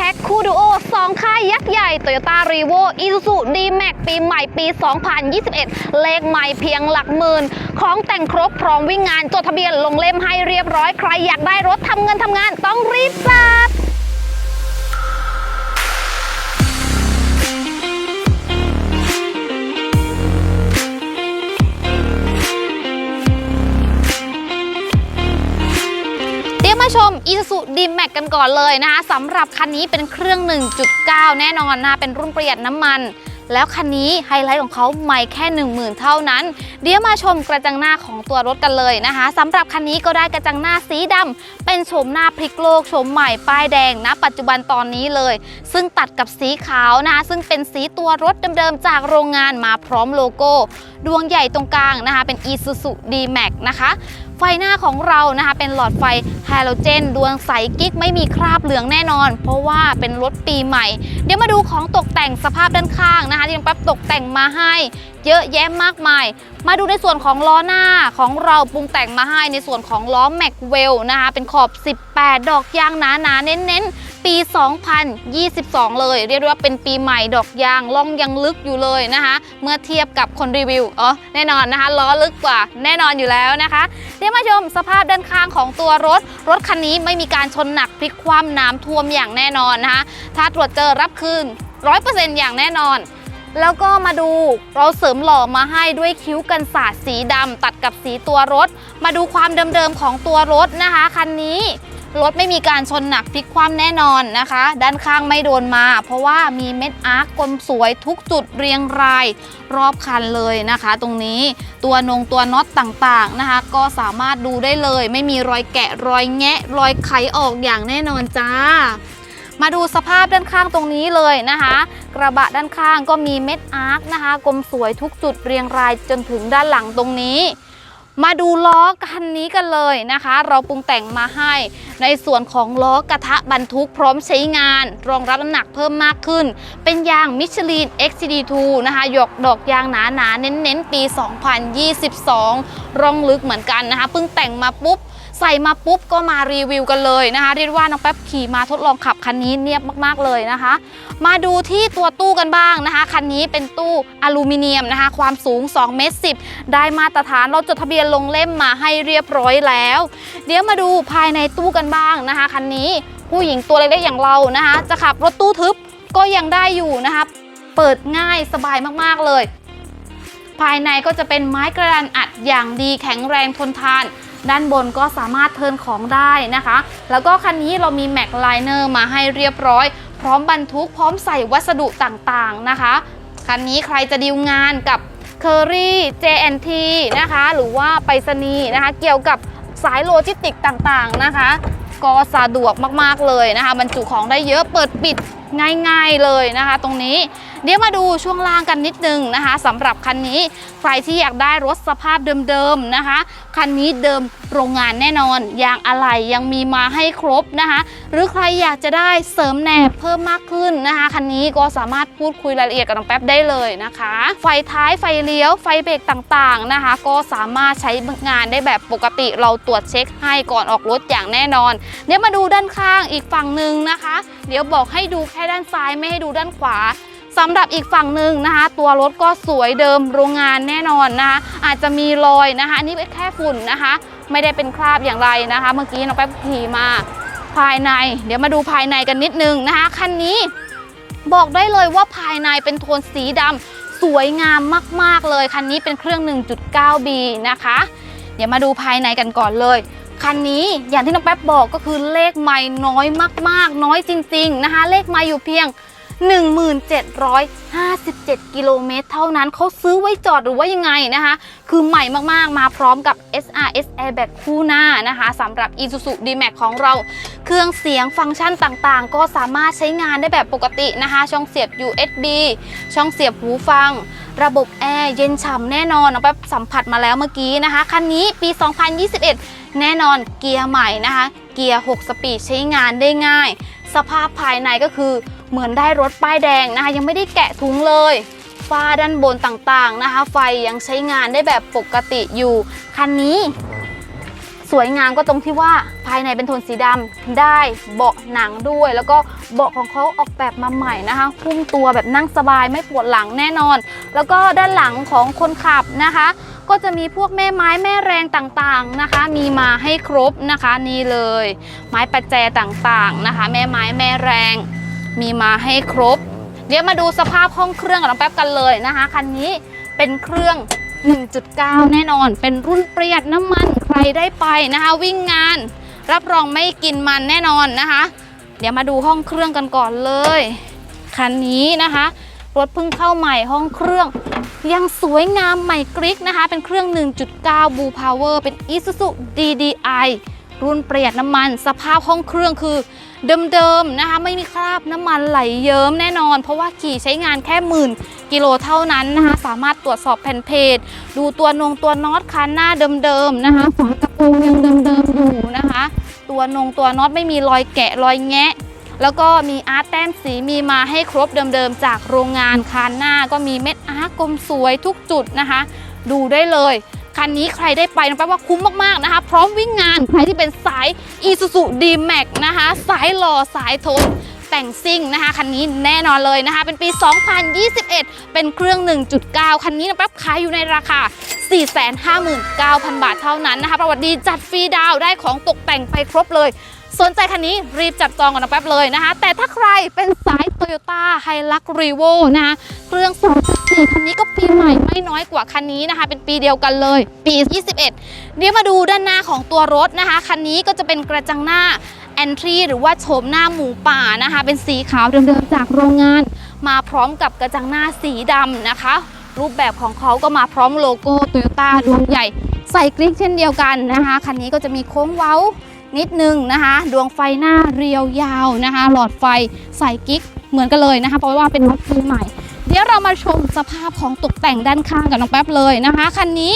พ็คคู่ดูโอ2ค่ายยักษ์ใหญ่ Toyota r e v o Isuzu D-Max ปีใหม่ปี 2021 เลขใหม่เพียงหลักหมื่น ของแต่งครบพร้อมวิ่งงานจดทะเบียนลงเล่มให้เรียบร้อยใครอยากได้รถทำเงินทำงานต้องรีบจัด ดี๋ยวมาชม Isuzu D-Max กันก่อนเลยนะคะสำหรับคันนี้เป็นเครื่อง 1.9 แน่นอนนะเป็นรุ่นประหยัดน้ำมัน แล้วคันนี้ไฮไลท์ของเขาใหม่แค่ 10,000 เท่านั้น เดี๋ยวมาชมกระจังหน้าของตัวรถกันเลยนะคะสำหรับคันนี้ก็ได้กระจังหน้าสีดำเป็นโฉมหน้าพลิกโลกโฉมใหม่ป้ายแดงนะปัจจุบันตอนนี้เลย ซึ่งตัดกับสีขาวนะคะซึ่งเป็นสีตัวรถเดิมๆจากโรงงานมาพร้อมโลโก้ ดวงใหญ่ตรงกลางนะคะเป็น Isuzu D-Max นะคะ ไฟหน้าของเรานะคะเป็นหลอดไฟฮาโลเจน ดวงใสกิ๊กไม่มีคราบเหลืองแน่นอน เพราะว่าเป็นรถปีใหม่ เดี๋ยวมาดูของตกแต่งสภาพด้านข้างนะคะที่น้องแป๊บตกแต่งมาให้ เยอะแยะมากมาย มาดูในส่วนของล้อหน้าของเราปรุงแต่งมาให้ในส่วนของล้อแม็กเวลนะคะเป็นขอบ 18 ดอกยางหนาๆเน้นๆ ปี 2022 เลย เรียกว่าเป็นปีใหม่ดอกยางล่องยังลึกอยู่เลยนะคะ เมื่อเทียบกับคนรีวิวอ๋อแน่นอนนะคะล้อลึกกว่าแน่นอนอยู่แล้วนะคะเดี๋ยวมาชมสภาพด้านข้างของตัวรถ รถคันนี้ไม่มีการชนหนักพลิกคว่ำน้ำท่วมอย่างแน่นอนนะคะถ้าตรวจเจอรับคืน 100%อย่างแน่นอนแล้วก็มาดูเราเสริมหล่อมาให้ด้วยคิ้วกันสาดสีดำตัดกับสีตัวรถ มาดูความเดิมๆของตัวรถนะคะ คันนี้ รถไม่มีการชนหนักพลิกคว่ำแน่นอนนะคะ ด้านข้างไม่โดนมา เพราะว่ามีเม็ดอาร์กกลมสวยทุกจุดเรียงรายรอบคันเลยนะคะ ตรงนี้ตัวนงตัวน็อตต่างๆนะคะ ก็สามารถดูได้เลย ไม่มีรอยแกะรอยแงะ รอยไขออกอย่างแน่นอนจ้า มาดูสภาพด้านข้างตรงนี้เลยนะคะ กระบะด้านข้างก็มีเม็ดอาร์คนะคะกลมสวยทุกจุดเรียงรายจนถึงด้านหลังตรงนี้ มาดูล้อคันนี้กันเลยนะคะ เราปรุงแต่งมาให้ ในส่วนของล้อกระทะบรรทุกพร้อมใช้งาน รองรับน้ำหนักเพิ่มมากขึ้น เป็นยางมิชลิน XCD2 นะคะหยกดอกยางหนาๆเน้นๆ ปี 2022 ร่องลึกเหมือนกันนะคะเพิ่งแต่งมาปุ๊บ ใส่มาปุ๊บก็มารีวิวกันเลยนะคะเรียกว่าน้องแป๊บขี่มาทดลองขับคันนี้เนียบมากๆเลยนะคะ มาดูที่ตัวตู้กันบ้างนะคะคันนี้เป็นตู้อลูมิเนียมนะคะ ความสูง2เมตร10 ได้มาตรฐานเราจดทะเบียนลงเล่มมาให้เรียบร้อยแล้ว เดี๋ยวมาดูภายในตู้กันบ้างนะคะคันนี้ผู้หญิงตัวเล็กๆอย่างเรานะคะ จะขับรถตู้ทึบก็ยังได้อยู่นะคะเปิดง่ายสบายมากๆเลย ภายในก็จะเป็นไม้กระดานอัดอย่างดีแข็งแรงทนทาน ด้านบนก็สามารถเทินของได้นะคะ แล้วก็คันนี้เรามีแม็กไลเนอร์มาให้เรียบร้อย พร้อมบรรทุกพร้อมใส่วัสดุต่างๆนะคะคันนี้ใครจะดีลงานกับ c u r r y JNT นะคะ หรือว่าไปรษณีย์นะคะ เกี่ยวกับสายโลจิสติกต่างๆนะคะ ก็สะดวกมากๆเลยนะคะบรรจุของได้เยอะเปิดปิดง่ายๆเลยนะคะ ตรงนี้ เดี๋ยวมาดูช่วงล่างกันนิดนึงนะคะสำหรับคันนี้ใครที่อยากได้รถสภาพเดิมๆนะคะ คันนี้เดิมโรงงานแน่นอนยางอะไหล่ยังมีมาให้ครบนะคะ หรือใครอยากจะได้เสริมแหนบเพิ่มมากขึ้นนะคะ คันนี้ก็สามารถพูดคุยรายละเอียดกับน้องแป๊บได้เลยนะคะ ไฟท้ายไฟเลี้ยวไฟเบรกต่างๆนะคะ ก็สามารถใช้งานได้แบบปกติเราตรวจเช็คให้ก่อนออกรถอย่างแน่นอน เดี๋ยวมาดูด้านข้างอีกฝั่งหนึ่งนะคะ เดี๋ยวบอกให้ดูแค่ด้านซ้ายไม่ให้ดูด้านขวา สำหรับอีกฝั่งหนึ่งนะคะ ตัวรถก็สวยเดิมโรงงานแน่นอนนะคะ อาจจะมีรอยนะคะอันนี้เป็นแค่ฝุ่นนะคะ ไม่ได้เป็นคราบอย่างไรนะคะ เมื่อกี้น้องแป๊บขี่มาภายใน เดี๋ยวมาดูภายในกันนิดนึงนะคะคันนี้บอกได้เลยว่าภายในเป็นโทนสีดำสวยงามมาก ๆ เลย คันนี้เป็นเครื่อง 1.9B นะคะ เดี๋ยวมาดูภายในกันก่อนเลย คันนี้อย่างที่น้องแป๊บบอกก็คือเลขไม่น้อยมาก ๆ น้อยจริง ๆ นะคะ เลขไม่อยู่เพียง 1757 กิโลเมตร เท่านั้นเขาซื้อไว้จอดหรือว่ายังไงนะคะ คือใหม่มากๆ มาพร้อมกับ SRS Airbag คู่หน้านะคะสำหรับ Isuzu D-Max ของเรา เครื่องเสียงฟังก์ชันต่างๆ ก็สามารถใช้งานได้แบบปกตินะคะ ช่องเสียบ USB ช่องเสียบหูฟัง ระบบแอร์เย็นฉ่ำแน่นอนเอาไปสัมผัสมาแล้วเมื่อกี้นะคะ คันนี้ปี 2021 แน่นอนเกียร์ใหม่นะคะ เกียร์ 6 สปีดใช้งานได้ง่าย สภาพภายในก็คือ เหมือนได้รถป้ายแดงนะคะ ยังไม่ได้แกะถุงเลยฝ้าด้านบนต่างๆนะคะ ไฟยังใช้งานได้แบบปกติอยู่ คันนี้ สวยงามก็ตรงที่ว่าภายในเป็นโทนสีดำได้เบาะหนังด้วย แล้วก็เบาะของเขาออกแบบมาใหม่นะคะหุ้มตัวแบบนั่งสบายไม่ปวดหลังแน่นอน แล้วก็ด้านหลังของคนขับนะคะ ก็จะมีพวกแม่ไม้แม่แรงต่างๆนะคะ มีมาให้ครบนะคะนี่เลย ไม้ประแจต่างๆนะคะ แม่ไม้แม่แรง มีมาให้ครบ เดี๋ยวมาดูสภาพห้องเครื่องกับน้องแป๊บกันเลยนะคะคันนี้เป็นเครื่อง 1.9 แน่นอน เป็นรุ่นประหยัดน้ำมันใครได้ไปนะคะ วิ่งงาน รับรองไม่กินมันแน่นอนนะคะ เดี๋ยวมาดูห้องเครื่องกันก่อนเลยคันนี้นะคะรถเพิ่งเข้าใหม่ห้องเครื่อง ยังสวยงามใหม่กริกนะคะ เป็นเครื่อง 1.9 Blue Power เป็น Isuzu DDI รุ่นประหยัดน้ำมัน สภาพห้องเครื่องคือเดิมๆนะคะไม่มีคราบน้ำมันไหลเยิ้มแน่นอน เพราะว่าขี่ใช้งานแค่หมื่นกิโลเท่านั้นนะคะสามารถตรวจสอบแผ่นเพจดูตัวนงตัวน็อตคันหน้าเดิมๆนะคะฝากระโปรงยังเดิมๆอยู่นะคะ ตัวนงตัวน็อตไม่มีรอยแกะรอยแงะแล้วก็มีอาร์ตแต้มสีมีมาให้ครบเดิมๆจากโรงงานคานหน้าก็มีเม็ดอาร์ตกลมสวยทุกจุดนะคะ ดูได้เลย คันนี้ใครได้ไปนะแปลว่าคุ้มมากๆนะคะ พร้อมวิ่งงานใครที่เป็นสาย Isuzu D-Max นะคะ สายหล่อสายทน แต่งซิ่งนะคะคันนี้แน่นอนเลยนะคะ เป็นปี 2021 เป็นเครื่อง 1.9 คันนี้นะแป๊บขายอยู่ในราคา 459,000 บาทเท่านั้นนะคะ ประวัติดีจัดฟรีดาวได้ของตกแต่งไปครบเลยสนใจคันนี้รีบจับจองกันนะแป๊บเลยนะคะ แต่ถ้าใครเป็นสาย Toyota h i l u x r e v o นะคะเครื่อง2.4คันนี้ก็ปีใหม่ไม่น้อยกว่าคันนี้นะคะ เป็นปีเดียวกันเลย ปี 21 เดี๋ยวมาดูด้านหน้าของตัวรถนะคะ คันนี้ก็จะเป็นกระจังหน้า Entry หรือว่าโฉมหน้าหมูป่านะคะ เป็นสีขาวเดิมๆจากโรงงาน มาพร้อมกับกระจังหน้าสีดำนะคะ รูปแบบของเขาก็มาพร้อมโลโก้โตโยต้าดวงใหญ่ ใส่กริ๊กเช่นเดียวกันนะคะ คันนี้ก็จะมีโค้งเว้านิดนึงนะคะ ดวงไฟหน้าเรียวยาวนะคะ หลอดไฟใส่กิ๊กเหมือนกันเลยนะคะ เพราะว่าเป็นรถปีใหม่ เดี๋ยวเรามาชม สภาพของตกแต่งด้านข้างกับน้องแป๊บเลยนะคะคันนี้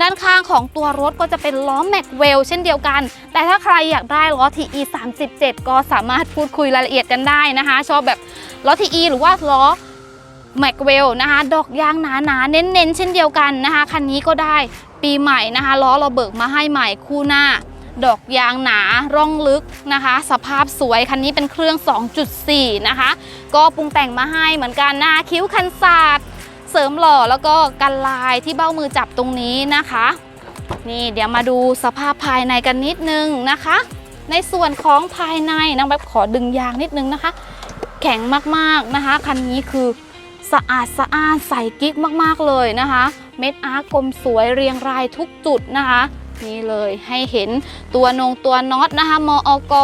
ด้านข้างของตัวรถก็จะเป็นล้อแม็กเวลเช่นเดียวกัน แต่ถ้าใครอยากได้ล้อ TE 37 ก็สามารถพูดคุยรายละเอียดกันได้นะคะ ชอบแบบล้อ TE หรือว่าล้อแม็กเวลนะคะดอกยางหนาๆเน้นๆ เช่นเดียวกันนะคะคันนี้ก็ได้ปีใหม่นะคะล้อเราเบิกมาให้ใหม่คู่หน้า ดอกยางหนาร่องลึกนะคะ สภาพสวยคันนี้เป็นเครื่อง 2.4 นะคะ ก็ปรุงแต่งมาให้เหมือนกันนะคะคิ้วคันศาสตร์ ริมหล่อแล้วก็กันลายที่เบ้ามือจับตรงนี้นะคะ นี่เดี๋ยวมาดูสภาพภายในกันนิดนึงนะคะ ในส่วนของภายในนางแบบขอดึงยางนิดนึงนะคะ แข็งมากๆนะคะคันนี้คือสะอาดสะอาดใสกิ๊กมากๆเลยนะคะ เม็ดอาร์กลมสวยเรียงรายทุกจุดนะคะ นี่เลยให้เห็นตัวนงตัวน็อตนะคะมอก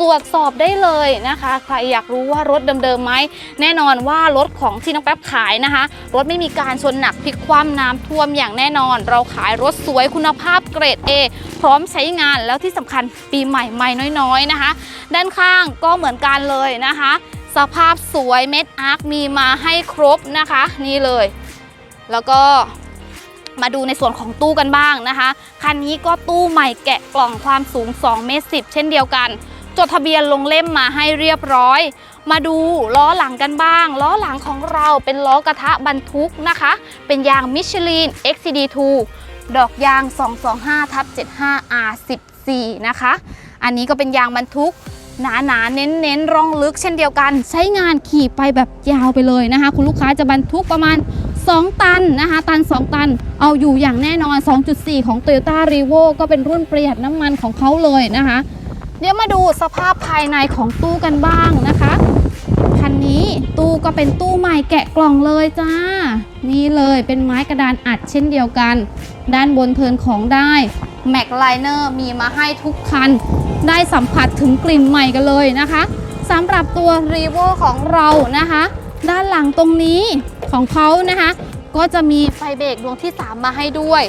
ตรวจสอบได้เลยนะคะ ใครอยากรู้ว่ารถเดิมๆไหมแน่นอนว่ารถของที่น้องแป๊บขายนะคะ รถไม่มีการชนหนักพลิกคว่ำน้ำท่วมอย่างแน่นอน เราขายรถสวยคุณภาพเกรด A พร้อมใช้งานแล้วที่สำคัญปีใหม่ใหม่น้อยๆนะคะ ด้านข้างก็เหมือนกันเลยนะคะ สภาพสวยเม็ดอาร์คมีมาให้ครบนะคะ นี่เลย แล้วก็มาดูในส่วนของตู้กันบ้างนะคะ คันนี้ก็ตู้ใหม่แกะกล่องความสูง2เมตร10 เช่นเดียวกัน จดทะเบียนลงเล่มมาให้เรียบร้อย มาดูล้อหลังกันบ้าง ล้อหลังของเราเป็นล้อกระทะบรรทุกนะคะ เป็นยางมิชลิน XCD2 ดอกยาง 225ทับ 75 R14 นะคะ อันนี้ก็เป็นยางบรรทุกหนาหนาๆเน้นเน้นๆร่องลึกเช่นเดียวกัน ใช้งานขี่ไปแบบยาวไปเลยนะคะ คุณลูกค้าจะบรรทุกประมาณ 2 ตันนะคะ ตัน 2 ตัน เอาอยู่อย่างแน่นอน 2.4 ของ Toyota r e v o ก็เป็นรุ่นประหยัดน้ำมันของเขาเลยนะคะ เดี๋ยวมาดูสภาพภายในของตู้กันบ้างนะคะ คันนี้ตู้ก็เป็นตู้ใหม่แกะกล่องเลยจ้า นี่เลยเป็นไม้กระดานอัดเช่นเดียวกัน ด้านบนเทินของได้แม็กไลเนอร์มีมาให้ทุกคัน ได้สัมผัสถึงกลิ่นใหม่กันเลยนะคะสำหรับตัว r e v o ของเรานะคะ ด้านหลังตรงนี้ของเขานะคะ ก็จะมีไฟเบรกดวงที่ 3 มาให้ด้วย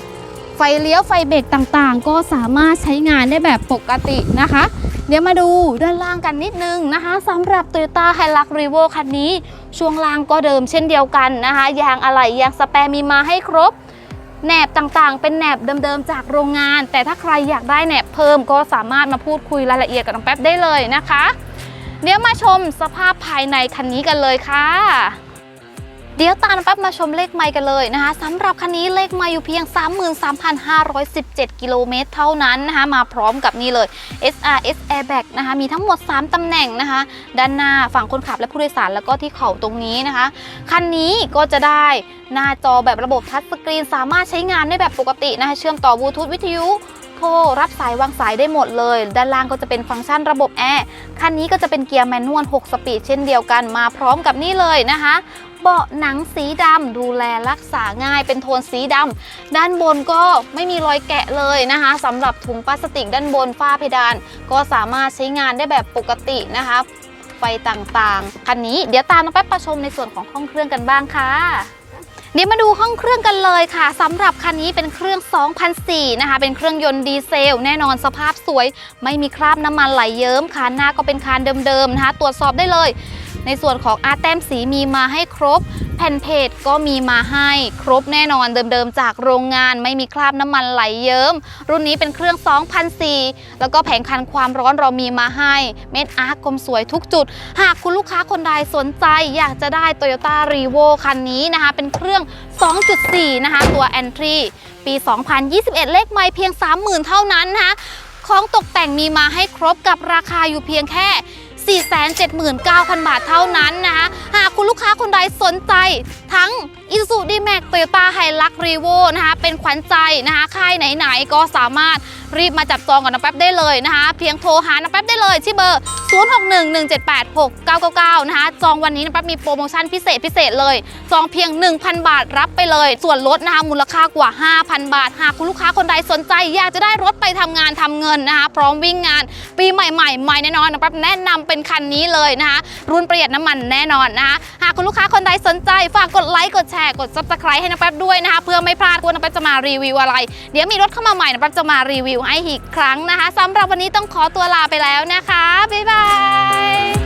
ฟเลี้ยวไฟเบรกต่างๆ ก็สามารถใช้งานได้แบบปกตินะคะ เดี๋ยวมาดูด้านล่างกันนิดนึงนะคะสำหรับ Toyota Hilux Revo คันนี้ ช่วงล่างก็เดิมเช่นเดียวกันนะคะยางอะไหล่ยางสแปร์มีมาให้ครบแหนบต่างๆ เป็นแหนบเดิมๆจากโรงงาน แต่ถ้าใครอยากได้แหนบเพิ่มก็สามารถมาพูดคุยรายละเอียดกับน้องแป๊บได้เลยนะคะ เดี๋ยวมาชมสภาพภายในคันนี้กันเลยค่ะ เดี๋ยวตามแป๊บมาชมเลขไมล์กันเลยนะคะสำหรับคันนี้เลขไมล์อยู่เพียง 33,517 กิโลเมตรเท่านั้นนะคะมาพร้อมกับนี่เลย SRS Airbag นะคะมีทั้งหมด 3 ตำแหน่งนะคะ ด้านหน้าฝั่งคนขับและผู้โดยสารแล้วก็ที่เข่าตรงนี้นะคะ คันนี้ก็จะได้หน้าจอแบบระบบทัชสกรีน สามารถใช้งานได้แบบปกตินะคะเชื่อมต่อบลูทูธวิทยุโทรรับสายวางสายได้หมดเลย ด้านล่างก็จะเป็นฟังก์ชันระบบแอร์ คันนี้ก็จะเป็นเกียร์แมนนวล 6 สปีดเช่นเดียวกัน มาพร้อมกับนี่เลยนะคะ เบาะหนังสีดำดูแลรักษาง่ายเป็นโทนสีดำด้านบนก็ไม่มีรอยแกะเลยนะคะสำหรับถุงพลาสติกด้านบนฝ้าเพดาน ก็สามารถใช้งานได้แบบปกตินะคะไฟต่างๆ คันนี้เดี๋ยวตามน้องแป๊บประชมในส่วนของห้องเครื่องกันบ้างค่ะเดี๋ยวมาดูห้องเครื่องกันเลยค่ะสำหรับคันนี้เป็นเครื่อง 2004 นะคะ เป็นเครื่องยนต์ดีเซล แน่นอนสภาพสวย ไม่มีคราบน้ำมันไหลเยิ้มคานหน้าก็เป็นคานเดิมๆนะคะ ตรวจสอบได้เลย ในส่วนของอาร์แต้มสีมีมาให้ครบ แผ่นเพจก็มีมาให้ครบแน่นอนเดิมๆ จากโรงงานไม่มีคราบน้ำมันไหลเยิ้ม รุ่นนี้เป็นเครื่อง2004แล้วก็แผงคันความร้อนเรามีมาให้ เม็ดอาร์คกลมสวยทุกจุด หากคุณลูกค้าคนใดสนใจอยากจะได้ Toyota r e v o คันนี้นะคะ เป็นเครื่อง 2.4 นะคะ ตัว Entry ปี 2021 เลขไม่เพียง 30,000 เท่านั้นนะคะของตกแต่งมีมาให้ครบกับราคาอยู่เพียงแค่ 479,000 บาทเท่านั้นนะคะหากคุณลูกค้าคนใดสนใจทั้ง Isuzu D-Max Toyota Hilux Revo นะคะเป็นขวัญใจนะคะค่ายไหนๆก็สามารถ รีบมาจับจองกับน้องแป๊บได้เลยนะคะ เพียงโทรหาน้องแป๊บได้เลยที่เบอร์ 0611786999 นะคะ จองวันนี้น้องแป๊บมีโปรโมชั่นพิเศษพิเศษเลย จองเพียง 1,000 บาทรับไปเลย ส่วนลดนะคะมูลค่ากว่า 5,000 บาท หากคุณลูกค้าคนใดสนใจ อยากจะได้รถไปทำงานทำเงินนะคะ พร้อมวิ่งงาน ปีใหม่ๆใหม่แน่นอนน้องแป๊บแนะนำเป็นคันนี้เลยนะคะ รุ่นประหยัดน้ำมันแน่นอนนะคะหากคุณลูกค้าคนใดสนใจฝากกดไลค์กดแชร์กด subscribe ให้น้องแป๊บด้วยนะคะเพื่อไม่พลาดว่าน้องแป๊บจะมารีวิวอะไร เดี๋ยวมีรถเข้ามาใหม่น้องแป๊บจะมารีวิวไอ้อีกครั้งนะคะสำหรับวันนี้ต้องขอตัวลาไปแล้วนะคะ บ๊ายบาย